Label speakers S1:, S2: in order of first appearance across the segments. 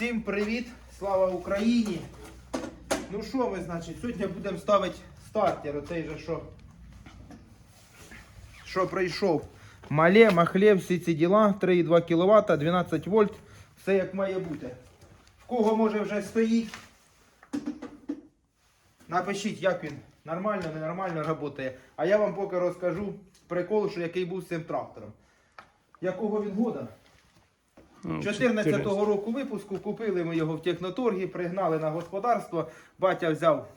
S1: Всім привіт! Слава Україні! Ну що ми, значить, сьогодні будемо ставити стартер, оцей же що. Що прийшов. Мале, махле, всі ці діла, 3,2 кВт, 12 вольт, все як має бути. В кого може вже стоїть? Напишіть, як він нормально, ненормально працює. А я вам поки розкажу прикол, що який був з цим трактором. Якого він года?
S2: Ну,
S1: 14-го року випуску купили ми його в техноторгі, пригнали на господарство. Батя взяв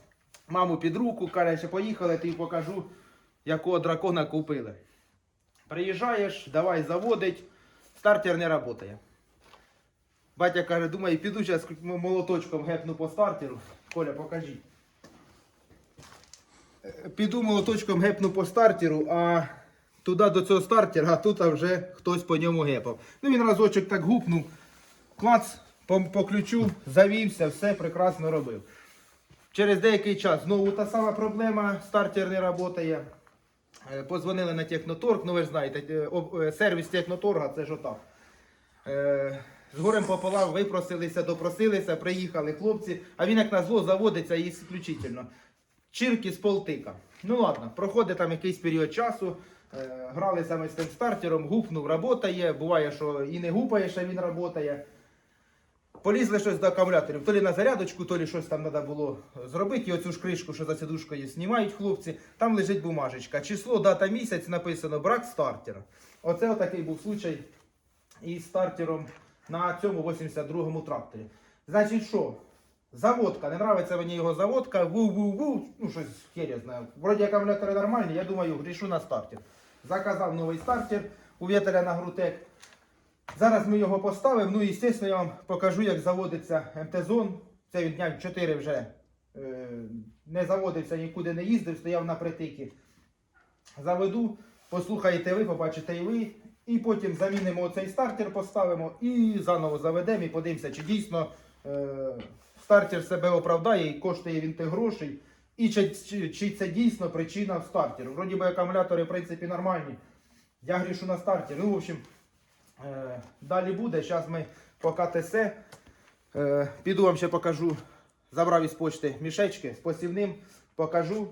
S1: маму під руку, каже, що поїхали, тобі покажу, якого дракона купили. Приїжджаєш, давай заводить, стартер не працює. Батя каже, думаю, піду зараз молоточком гепну по стартеру. Коля, покажи. Е, Піду молоточком гепну по стартеру, а туди до цього стартера, а тут вже хтось по ньому гепав. Ну він разочок так гупнув, клац, по, по ключу, завівся, все прекрасно робив. Через деякий час знову та сама проблема, стартер не працює. Е, Позвонили на Техноторг, ну ви ж знаєте, е, е, сервіс Техноторга це ж отак. З горем пополам випросилися, допросилися, приїхали хлопці, а він як на зло заводиться ісключительно. Чирки з полтика. Ну ладно, проходить там якийсь період часу. Е, Гралися ми з тим стартером, гупнув, работає. Буває, що і не гупає, що він працює. Полізли щось до акумуляторів, то лі на зарядочку, то лі щось там треба було зробити. І оцю ж кришку, що за сідушкою знімають хлопці, там лежить бумажечка. Число, дата, місяць написано брак стартера. Оце отакий був случай із стартером на цьому 82-му тракторі. Значить, що? Заводка, не нравиться мені його заводка, ву-ву-ву, ну щось хер я знаю. Вроді акумулятори нормальні, я думаю, грішу на стартер. Заказав новий стартер у Вєтеля на Грутек. Зараз ми його поставимо. Ну і звісно, я вам покажу, як заводиться МТ-зон. Це він дня 4 вже е, не заводився, нікуди не їздив, стояв на притикі. Заведу, послухаєте ви, побачите і ви. І потім замінимо оцей стартер, поставимо і заново заведемо і подивимося, чи дійсно е, стартер себе оправдає і коштує він тих грошей. І чи, чи, чи це дійсно причина в стартері. Вроді би акумулятори в принципі нормальні. Я грішу на стартер. Ну, в общем, Е, Далі буде. Зараз ми по КТС. Е, Піду вам ще покажу. Забрав із почти мішечки з посівним, покажу.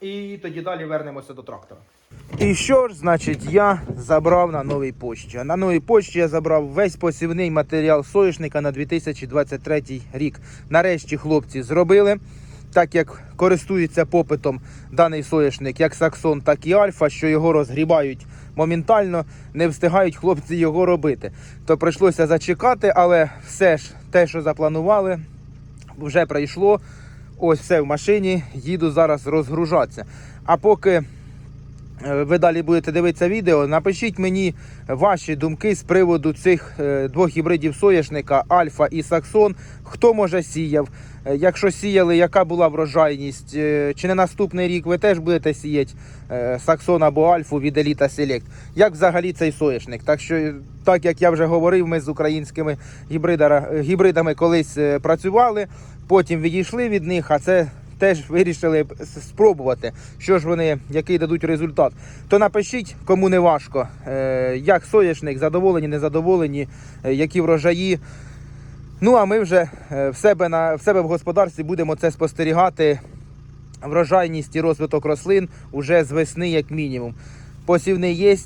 S1: І тоді далі вернемося до трактора. І що ж, значить, я забрав на новій почті. На новій почті я забрав весь посівний матеріал соняшника на 2023 рік. Нарешті хлопці зробили. Так як користується попитом даний соняшник, як Саксон, так і Альфа, що його розгрібають моментально, не встигають хлопці його робити. То прийшлося зачекати, але все ж те, що запланували, вже прийшло. Ось все в машині, їду зараз розгружатися. А поки ви далі будете дивитися відео, напишіть мені ваші думки з приводу цих е, двох гібридів соняшника Альфа і Саксон. Хто може сіяв? Е, Якщо сіяли, яка була врожайність? Е, Чи не наступний рік ви теж будете сіяти е, Саксон або Альфу від Еліта Селект? Як взагалі цей соняшник? Так що, е, так як я вже говорив, ми з українськими гібридами колись е, працювали, потім відійшли від них, а це теж вирішили спробувати, що ж вони, який дадуть результат. То напишіть, кому не важко, е, як соняшник, задоволені, незадоволені, е, які врожаї. Ну а ми вже е, в себе на в себе в господарстві будемо це спостерігати. Врожайність і розвиток рослин уже з весни, як мінімум. Посівний є,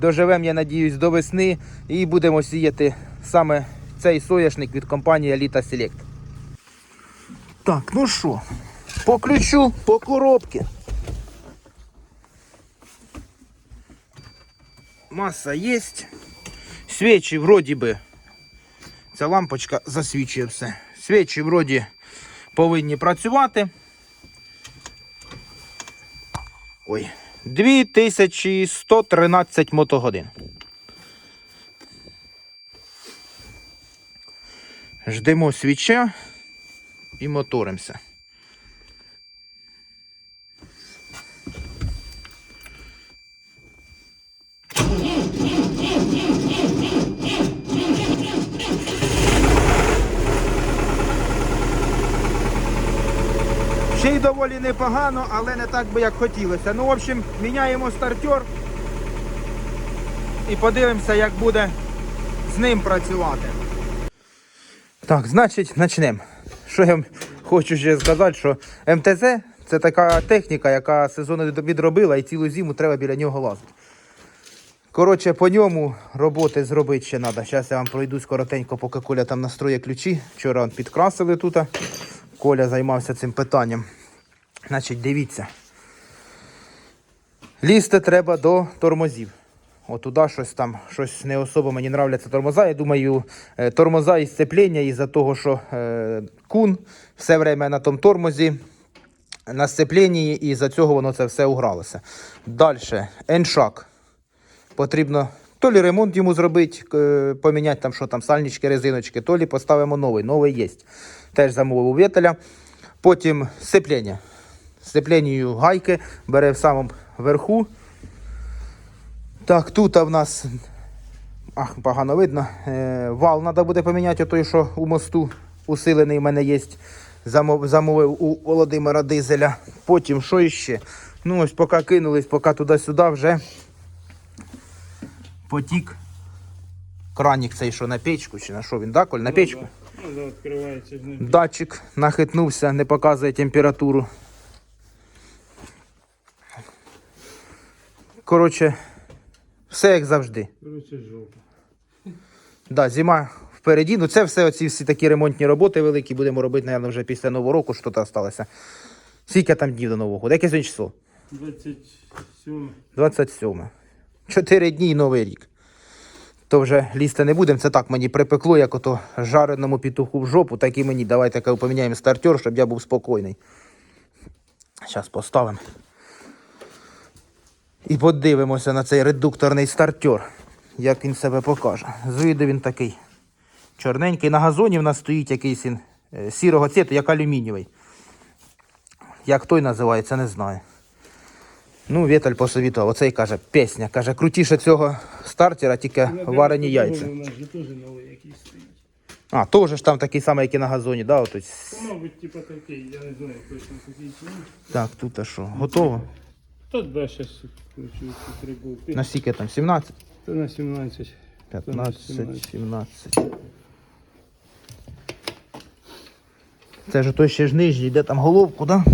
S1: доживемо, я надіюсь, до весни і будемо сіяти саме цей соняшник від компанії Elita Select. Так, ну що, по ключу, по коробці. Маса є. Свічі вроді би. Ця лампочка засвічує все. Свічі вроді повинні працювати. Ой, 2113 мотогодин. Ждемо свіча і моторимося. Ще доволі непогано, але не так би як хотілося. Ну, в общем, міняємо стартер і подивимося, як буде з ним працювати. Так, значить, почнемо. Що я хочу ще сказати, що МТЗ це така техніка, яка сезони відробила і цілу зиму треба біля нього лазити. Коротше, по ньому роботи зробити ще треба. Зараз я вам пройдусь коротенько, поки Коля там настроє ключі. Вчора підкрасили тут. Коля займався цим питанням. Значить, дивіться. Лізти треба до тормозів. От туди щось там, щось не особо мені нравляться тормоза. Я думаю, е, тормоза і сцеплення із-за того, що е, кун все время на тому тормозі, на сцепленні, і за цього воно це все угралося. Далі, еншак. Потрібно то лі ремонт йому зробити, е, поміняти там, що там, сальнички, резиночки, то лі поставимо новий. Новий є. Теж замовив у Вєтеля. Потім сцеплення. Сцепленню гайки бере в самому верху. Так, тут в нас ах, погано видно. Е, вал треба буде поміняти, той, що у мосту усилений в мене є. Замов, замовив у Володимира Дизеля. Потім що іще? Ну ось поки кинулись, поки туди-сюди вже потік. Кранік цей, що на печку, чи на що він, да, Коль? На печку?
S2: Ну, да, відкривається
S1: Датчик нахитнувся, не показує температуру. Коротше, все як завжди.
S2: Короче, жопа.
S1: Да, зима впереді. Ну це все оці всі такі ремонтні роботи великі будемо робити, мабуть, вже після Нового року, що то залишилося. Скільки там днів до Нового року? Яке сьогодні число?
S2: 27.
S1: 27. Чотири дні і Новий рік. То вже лізти не будемо. Це так мені припекло, як ото жареному петуху в жопу, так і мені. Давайте поміняємо стартер, щоб я був спокійний. Зараз поставимо. І подивимося на цей редукторний стартер, як він себе покаже. З виду він такий чорненький. На газоні в нас стоїть якийсь він е, сірого цвіту, як алюмінієвий. Як той називається, не знаю. Ну, Віталь посовітував, оцей каже, пісня. Каже, крутіше цього стартера, тільки варені яйця. А, теж ж там такий самий, як і на газоні, да?
S2: Ну, Мабуть, типа такий, я не знаю точно такий.
S1: Так, тут а що? Готово?
S2: Тут да, зараз включу три болти.
S1: На скільки там? 17?
S2: Та на 17.
S1: 15, 17. Це ж той ще ж нижній, де там головку, да?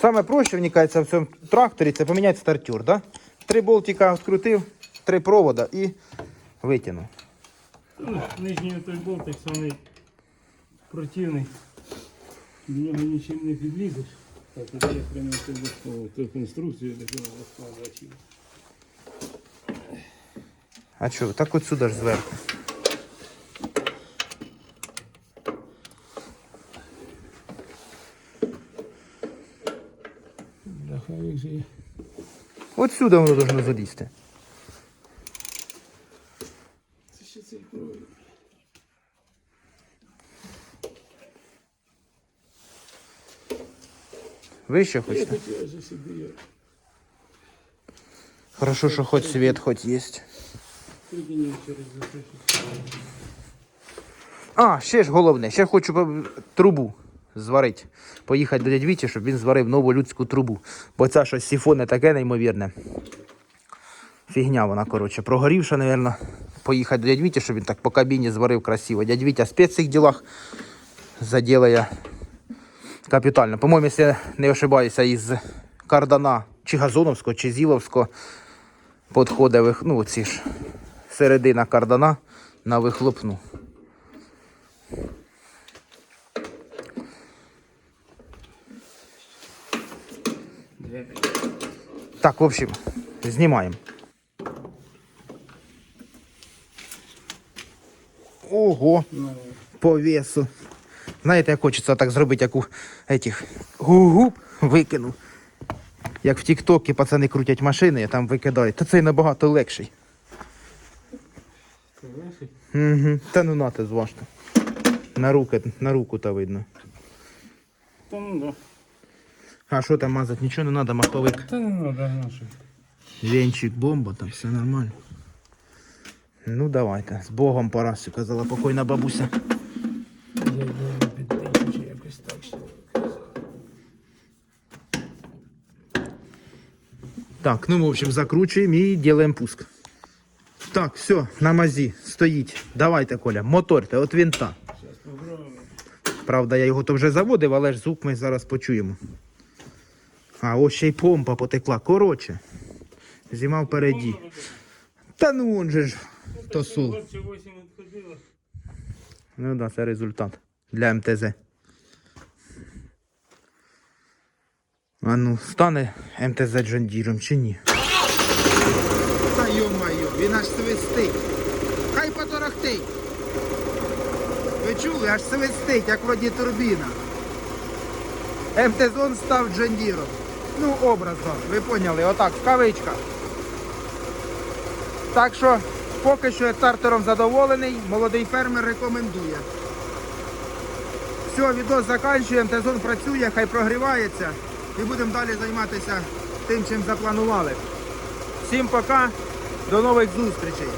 S1: Саме проще, мені кажеться, в цьому тракторі це поміняти стартер, да? Три болтика відкрутив, три провода і витягнув.
S2: Ну, Нижній той болтик самий противний. До нього нічим не підлізеш. Так, тоді я прямо це. Ту конструкцію таку розкладувати.
S1: А що, так от сюди ж зверху.
S2: Як же я.
S1: От сюди воно должно залізти.
S2: Це ще цей крові.
S1: Вище
S2: Я хотів собі. я
S1: Хорошо, що хоч світ хоч є.
S2: Прикинув через запишу.
S1: А, ще ж головне, ще хочу трубу зварити. Поїхати до дядь щоб він зварив нову людську трубу. Бо це щось сіфоне таке неймовірне. Фігня вона, коротше, прогорівша, мабуть. Поїхати до дядь щоб він так по кабіні зварив красиво. Дядь Вітя спец в цих ділах заділає капітально. По-моєму, якщо не ошибаюся, із Кардана чи Газоновського, чи Зіловського підходить, ну, ці ж середина кардана на вихлопну. Так, в общем, знімаємо. Ого,
S2: Ну,
S1: по весу. Знаєте, як хочеться так зробити, як у этих гу-гу викинув. Як в Тіктокі пацани крутять машини, там викидають. Та цей набагато легший.
S2: це.
S1: Угу. Та ну нате зважте. На руки, на руку та видно.
S2: Та ну да.
S1: А що там мазати? Нічого не треба, маховик.
S2: Та не треба наших.
S1: Венчик, бомба, там все нормально. Ну давайте, з Богом пора, все казала покойна бабуся.
S2: Так
S1: ну в общем, закручуємо і робимо пуск. Так, все, на мазі, стоїть. Давайте, Коля, моторте, от винта. Правда, я його то вже заводив, але ж звук ми зараз почуємо. А, ось ще й помпа потекла. Коротше. Зима впереді. Та ну он же ж. То сул.
S2: Хлопці 8 відходило.
S1: Ну да, це результат для МТЗ. А ну, стане МТЗ Джондіром чи ні? Та йо-майо, він аж свистить. Хай поторохтить. Ви чули, аж свистить, як вроді турбіна. МТЗ став Джондіром. Ну, образно, ви поняли, отак, в кавичках. Так що, поки що я стартером задоволений, молодий фермер рекомендує. Все, відео закінчуємо, Тезон працює, хай прогрівається і будемо далі займатися тим, чим запланували. Всім пока, до нових зустрічей.